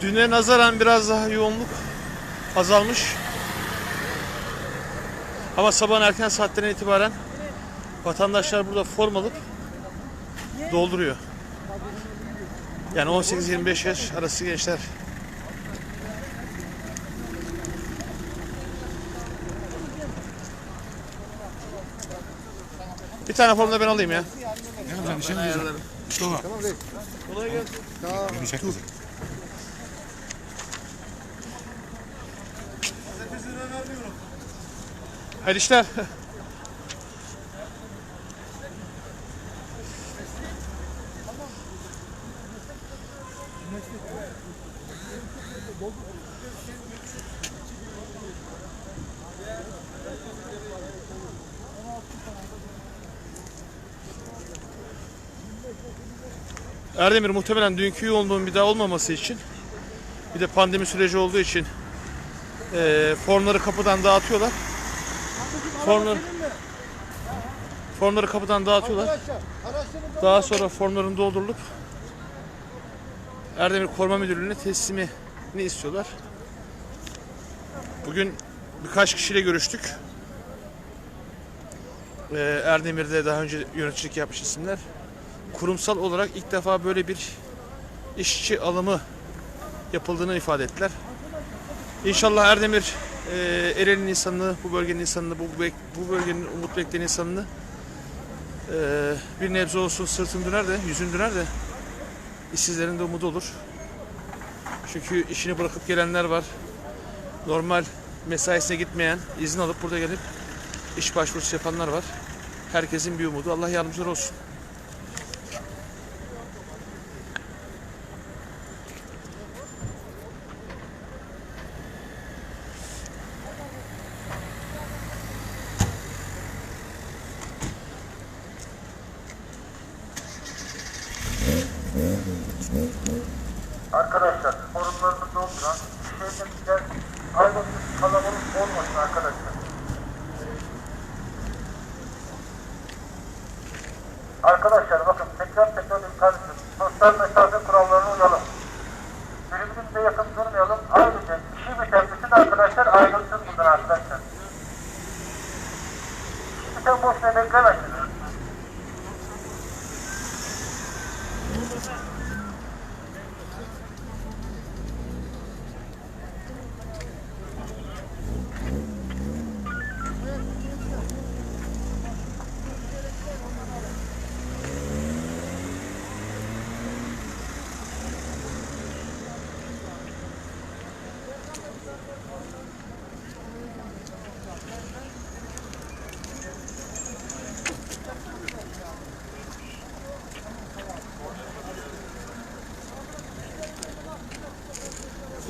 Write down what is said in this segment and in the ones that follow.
Düne nazaran biraz daha yoğunluk azalmış. Ama sabahın erken saatlerinden itibaren vatandaşlar burada form alıp dolduruyor. Yani 18-25 yaş arası gençler. Bir tane form da ben alayım ya. Ne yapacaksın? Mustafa. Tamam. Kolay gelsin. Tamam. Çek Hayırlı işler. Erdemir muhtemelen dünkü yoğunluğun bir daha olmaması için bir de pandemi süreci olduğu için eee formları kapıdan dağıtıyorlar. Formları, formları kapıdan dağıtıyorlar. Daha sonra formların doldurulup Erdemir Koruma Müdürlüğü'ne teslimini istiyorlar. Bugün birkaç kişiyle görüştük. Ee, Erdemir'de daha önce yöneticilik yapmış isimler. Kurumsal olarak ilk defa böyle bir işçi alımı yapıldığını ifade ettiler. İnşallah Erdemir e, Eren'in insanını, bu bölgenin insanını, bu, bu bölgenin umut bekleyen insanını e, bir nebze olsun sırtın döner de, yüzün döner de işsizlerin de umudu olur. Çünkü işini bırakıp gelenler var. Normal mesaisine gitmeyen, izin alıp burada gelip iş başvurusu yapanlar var. Herkesin bir umudu. Allah yardımcıları olsun. Arkadaşlar bakın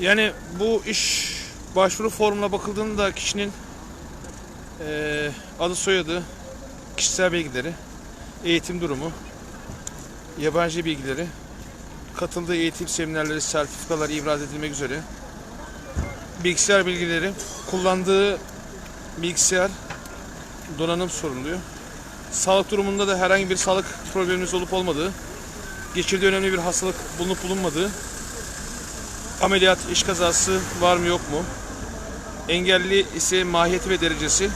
Yani bu iş başvuru formuna bakıldığında kişinin eee, adı soyadı, kişisel bilgileri, eğitim durumu, yabancı bilgileri, katıldığı eğitim seminerleri, sertifikalar ibraz edilmek üzere, bilgisayar bilgileri, kullandığı bilgisayar, donanım soruluyor. Sağlık durumunda da herhangi bir sağlık probleminiz olup olmadığı, geçirdiği önemli bir hastalık bulunup bulunmadığı, ameliyat, iş kazası var mı yok mu? Engelli ise mahiyeti ve derecesi.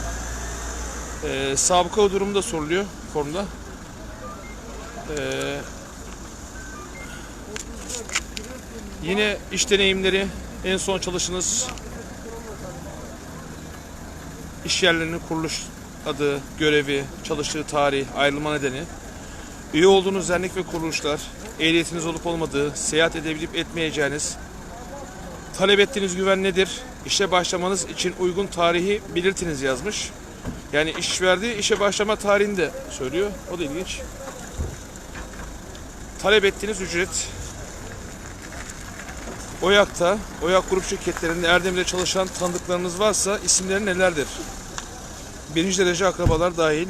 Ee, sabıka durumu da soruluyor formda. Ee, yine iş deneyimleri, en son çalışınız, iş yerlerinin kuruluş adı, görevi, çalıştığı tarih, ayrılma nedeni, üye olduğunuz dernek ve kuruluşlar, ehliyetiniz olup olmadığı, seyahat edebilip etmeyeceğiniz, talep ettiğiniz güven nedir, işe başlamanız için uygun tarihi belirtiniz yazmış. Yani iş verdiği işe başlama tarihini de söylüyor. O da ilginç. Talep ettiğiniz ücret, OYAK'ta, OYAK grup şirketlerinde Erdem'de çalışan tanıdıklarınız varsa isimleri nelerdir? Birinci derece akrabalar dahil.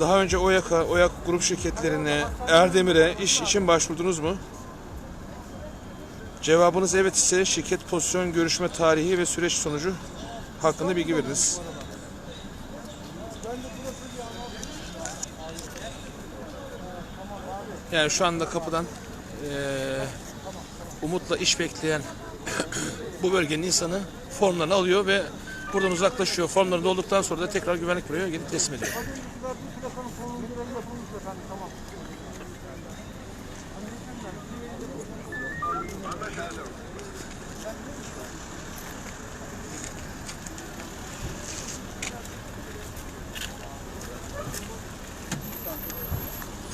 Daha önce OYAK'a, OYAK grup şirketlerine, Erdemir'e iş için başvurdunuz mu? Cevabınız evet ise şirket pozisyon görüşme tarihi ve süreç sonucu hakkında bilgi veriniz. Yani şu anda kapıdan eee, umutla iş bekleyen bu bölgenin insanı formlarını alıyor ve buradan uzaklaşıyor. Formları dolduktan sonra da tekrar güvenlik buraya gelip teslim ediyor.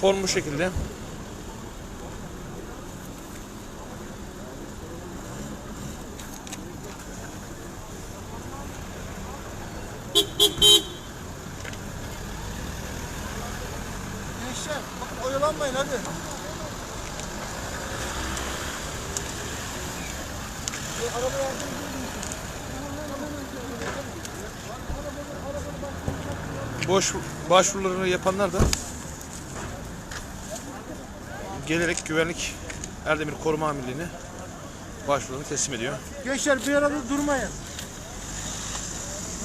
Form bu şekilde. Gençler bakın oyalanmayın hadi. E, araba yardım. Boş başvurularını yapanlar da gelerek güvenlik Erdemir Koruma Amirliği'ne başvurularını teslim ediyor. Gençler bir arada durmayın.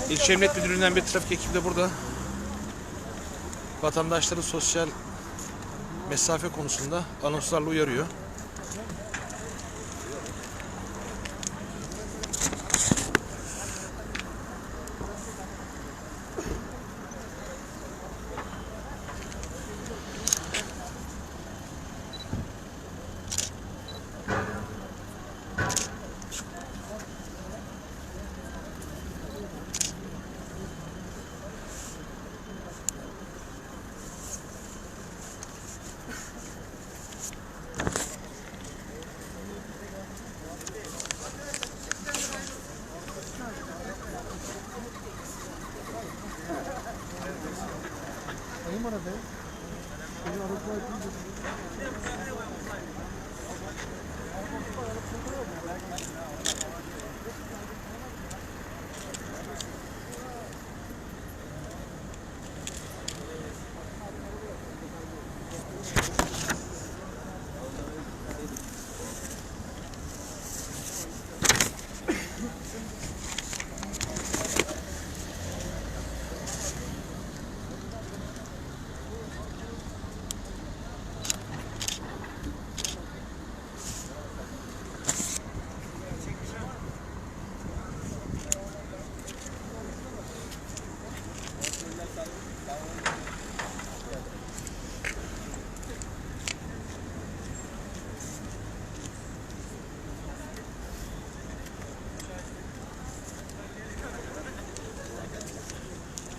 İlçe Emniyet Müdürlüğü'nden bir trafik ekibi de burada. Vatandaşları sosyal mesafe konusunda anonslarla uyarıyor. Ayım arada. Beni araba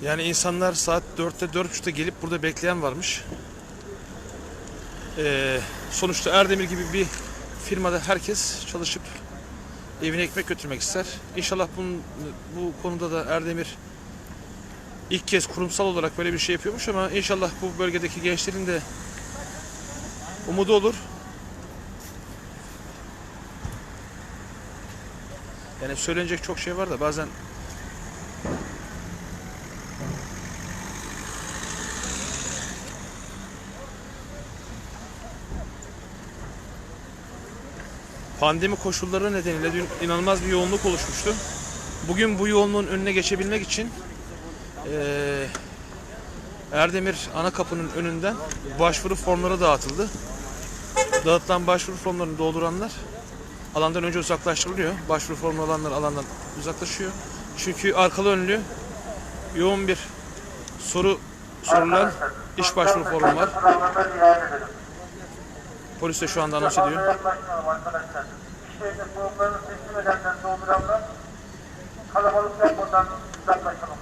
Yani insanlar saat 4'te 4.30'da gelip burada bekleyen varmış. Ee, sonuçta Erdemir gibi bir firmada herkes çalışıp evine ekmek götürmek ister. İnşallah bunun, bu konuda da Erdemir ilk kez kurumsal olarak böyle bir şey yapıyormuş ama inşallah bu bölgedeki gençlerin de umudu olur. Yani söylenecek çok şey var da bazen Pandemi koşulları nedeniyle dün inanılmaz bir yoğunluk oluşmuştu. Bugün bu yoğunluğun önüne geçebilmek için eee, Erdemir ana kapının önünden başvuru formları dağıtıldı. Dağıtılan başvuru formlarını dolduranlar alandan önce uzaklaştırılıyor. Başvuru formu alanlar alandan uzaklaşıyor. Çünkü arkalı önlü yoğun bir soru sorulan iş başvuru formu var. Polis de şu anda anons ediyor. yaklaşmayalım arkadaşlar. İşlerinde soğuklarını teslim edenler dolduranlar kalabalık yapmadan uzaklaşalım.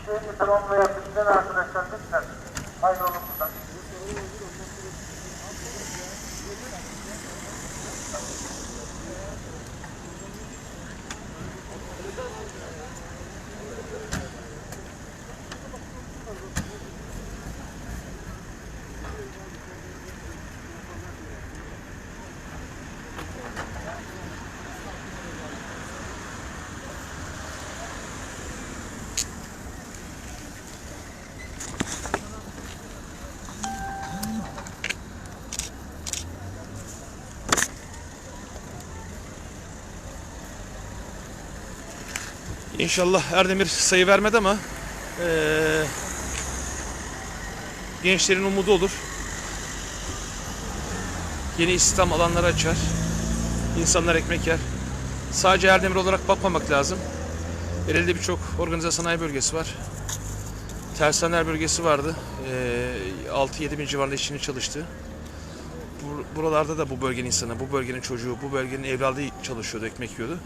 İşlerini tamamlayan bizden arkadaşlar lütfen ayrılın buradan. İnşallah Erdemir sayı vermedi ama eee, gençlerin umudu olur. Yeni istihdam alanları açar. İnsanlar ekmek yer. Sadece Erdemir olarak bakmamak lazım. Ereğli'de birçok organize sanayi bölgesi var. Tersaneler bölgesi vardı. Eee 6-7 bin civarında işçinin çalıştığı. Bur- Buralarda da bu bölgenin insanı, bu bölgenin çocuğu, bu bölgenin evladı çalışıyordu, ekmek yiyordu.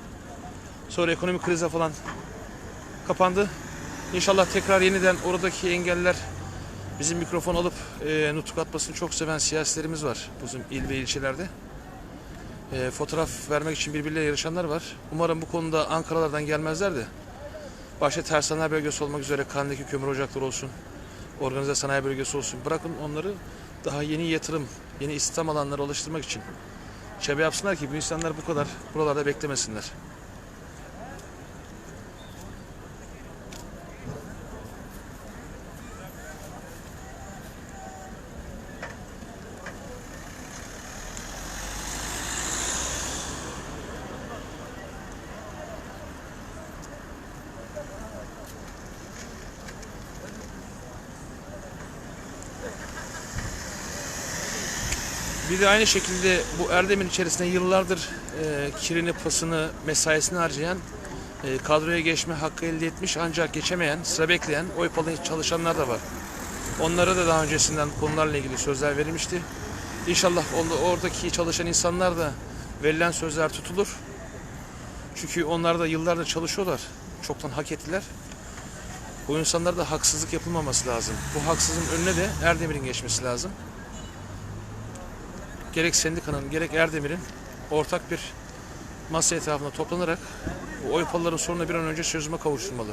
Sonra ekonomik krize falan kapandı. İnşallah tekrar yeniden oradaki engeller bizim mikrofon alıp e, nutuk atmasını çok seven siyasilerimiz var bizim il ve ilçelerde. E, fotoğraf vermek için birbirleriyle yarışanlar var. Umarım bu konuda Ankara'lardan gelmezler de başta tersaneler bölgesi olmak üzere Kandaki kömür ocakları olsun, organize sanayi bölgesi olsun. Bırakın onları daha yeni yatırım, yeni istihdam alanları oluşturmak için çaba yapsınlar ki bu insanlar bu kadar buralarda beklemesinler. Bir de aynı şekilde bu Erdem'in içerisinde yıllardır e, kirini, pasını, mesaisini harcayan, e, kadroya geçme hakkı elde etmiş ancak geçemeyen, sıra bekleyen, oy palı çalışanlar da var. Onlara da daha öncesinden konularla ilgili sözler verilmişti. İnşallah oradaki çalışan insanlar da verilen sözler tutulur. Çünkü onlar da yıllardır çalışıyorlar. Çoktan hak ettiler. Bu insanlara da haksızlık yapılmaması lazım. Bu haksızlığın önüne de Erdemir'in geçmesi lazım gerek sendikanın gerek Erdemir'in ortak bir masa etrafında toplanarak bu oy sorununa bir an önce çözüme kavuşturmalı.